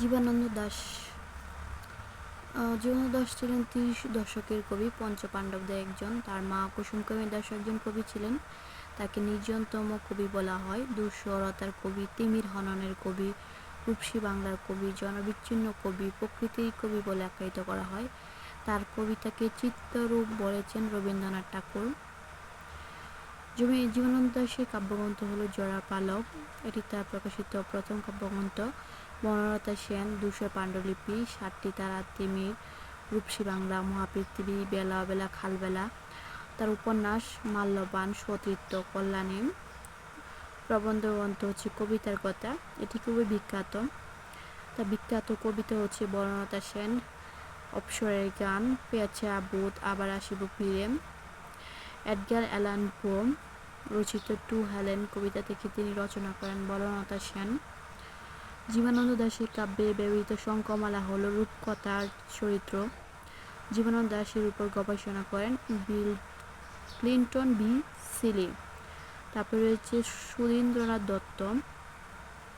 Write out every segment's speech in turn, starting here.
জীবানন্দ দাস। জীবানন্দ দাস ছিলেন তিরিশ দশকের কবি পঞ্চপাণ্ডবদের একজন। তার মা কুসুমকামী দাস একজন কবি ছিলেন। তাকে নির্জনতম কবি বলা হয়। দুঃসরতার কবি, তিমির হননের কবি, রূপসী বাংলার কবি, জনবিচ্ছিন্ন কবি, প্রকৃতির কবি বলে আখ্যায়িত করা হয়। তার কবিতাকে চিত্তরূপ বলেছেন রবীন্দ্রনাথ ঠাকুর। জমি জীবনানন্দ দাসের কাব্যগ্রন্থ হলো জোড়া পালক এটি তার প্রকাশিত প্রথম কাব্যগ্রন্থ। বনলতা সেন, দুশো পাণ্ডুলিপি, সাতটি তারা তিমির রূপসী বাংলা, মহাপৃথিবী, বেলা বেলা খালবেলা। তার উপন্যাস মাল্যবান, সতীর্থ, কল্যাণী। প্রবন্ধ গ্রন্থ হচ্ছে কবিতার কথা। এটি খুবই বিখ্যাত। তার বিখ্যাত কবিতা হচ্ছে বনলতা সেন, অপসরের গান, পেয়াছে আবুদ, আবার আসিব ফিরে। এডগার অ্যালান পো, রচিত টু হেলেন কবিতা থেকে তিনি রচনা করেন বলনতা সেন? জীবনানন্দ দাশের কাব্যে ব্যবহৃত শঙ্কমালা হল রূপকথার চরিত্র। জীবনানন্দ দাশের উপর গবেষণা করেন বিল ক্লিন্টন বি সিলি। তারপরে রয়েছে সুরেন্দ্রনাথ দত্ত।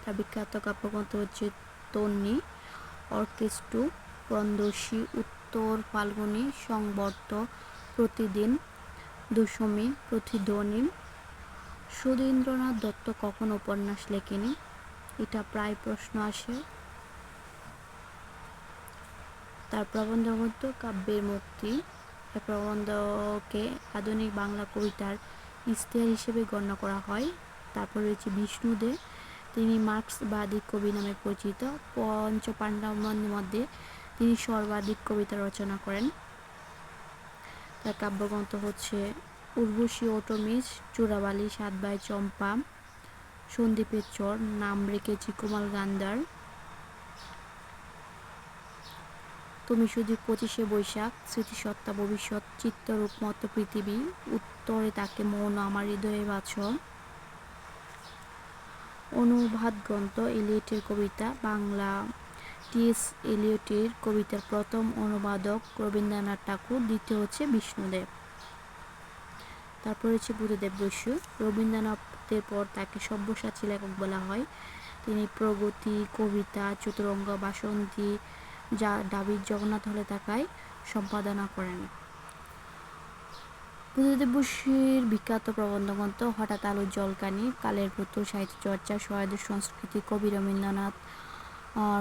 তার বিখ্যাত কাব্যগ্রন্থ হচ্ছে তন্নি অর্কেস্ট্রু প্রন্দসী উত্তর ফাল্গুনি, সংবর্ত, প্রতিদিন, দশমী, প্রতিধ্বনি। সুধীন্দ্রনাথ দত্ত কখন উপন্যাস লেখেনি। এটা প্রায় প্রশ্ন আসে। তার প্রবন্ধ গ্রন্থ কাব্যের মুক্তি। এই প্রবন্ধকে আধুনিক বাংলা কবিতার ইশতেহার হিসেবে গণ্য করা হয়। তারপর রয়েছে বিষ্ণুদে তিনি মার্ক্সবাদী কবি নামে পরিচিত। পঞ্চ পাণ্ডবদের মধ্যে তিনি সর্বাধিক কবিতা রচনা করেন। তার কাব্যগ্রন্থ হচ্ছে উর্বশী ওটমিস চূড়াবালি সাতবাই চম্পা। সন্দীপের চর, নাম রেখেছি কুমাল গান্ধার। তুমি শুধু পঁচিশে বৈশাখ, স্মৃতিসত্তা, ভবিষ্যৎ, চিত্তরূপ, মতো, পৃথিবী, উত্তরে তাকে মৌন, আমার হৃদয়ে বাছ অনুবাদ গ্রন্থ এলিয়টের কবিতা, বাংলা টিএস এলিয়টের কবিতার প্রথম অনুবাদক রবীন্দ্রনাথ ঠাকুর, দ্বিতীয় হচ্ছে বিষ্ণুদেব। তারপর হচ্ছে বুদ্ধদেব বসু। রবীন্দ্রনাথের পর তাকে সব্যসাচী লেখক বলা হয়। তিনি প্রগতি, কবিতা, চতুরঙ্গ, বাসন্তী, যা দাবির জগন্নাথ হলে তাকায় সম্পাদনা করেন। বুদ্ধদেব বসুর বিখ্যাত প্রবন্ধ প্রবন্ধগ্রন্থ হঠাৎ আলো জলকানি, কালের পুতুল সাহিত্য চর্চা সহায়দের সংস্কৃতি, কবি রবীন্দ্রনাথ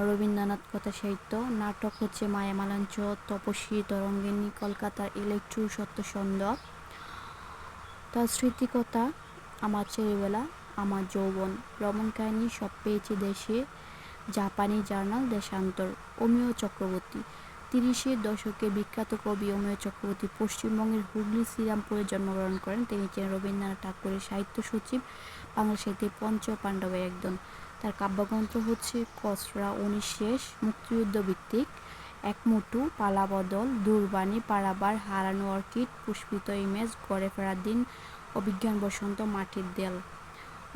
রবীন্দ্রনাথ কথা সাহিত্য, নাটক হচ্ছে মায়া মালাঞ্চ তপস্বী, তরঙ্গিনী, কলকাতার ইলেকট্রু সত্য সত্যসন্দ তার স্মৃতিকথা, আমার ছেলেবেলা, আমার যৌবন ভ্রমণ কাহিনী সব পেয়েছে দেশে, জাপানি জার্নাল দেশান্তর অমিয় চক্রবর্তী। তিরিশের দশকে বিখ্যাত কবি অমিয় চক্রবর্তী পশ্চিমবঙ্গের হুগলি শ্রীরামপুরে জন্মগ্রহণ করেন। তিনি ছিলেন রবীন্দ্রনাথ ঠাকুরের সাহিত্য সচিব বাংলা সাহিত্যের পঞ্চ পাণ্ডবের একজন। তার কাব্যগ্রন্থ হচ্ছে কসরা উনিশ শেষ, মুক্তিযুদ্ধ ভিত্তিক। একমুটু পালাবদল দুর্বাণী পারাবার হারানো অর্কিড, পুষ্পিত ইমেজ, গড়ে ফেরার দিন অভিজ্ঞান বসন্ত মাটির দেল।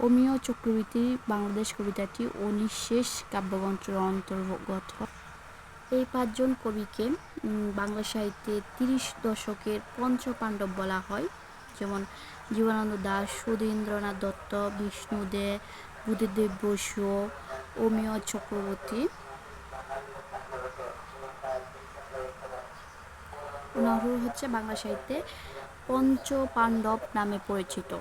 অমিয় চক্রবর্তী বাংলাদেশ কবিতাটি অনিঃশেষ কাব্যগ্রন্থের অন্তর্গত। এই পাঁচজন কবিকে বাংলা সাহিত্যে তিরিশ দশকের পঞ্চ পাণ্ডব বলা হয়। যেমন জীবনানন্দ দাশ সুধীন্দ্রনাথ দত্ত, বিষ্ণু দে বুদ্ধদেব বসু, অমিয় চক্রবর্তী। ওনার হচ্ছে বাংলা সাহিত্যে পঞ্চ পাণ্ডব নামে পরিচিত।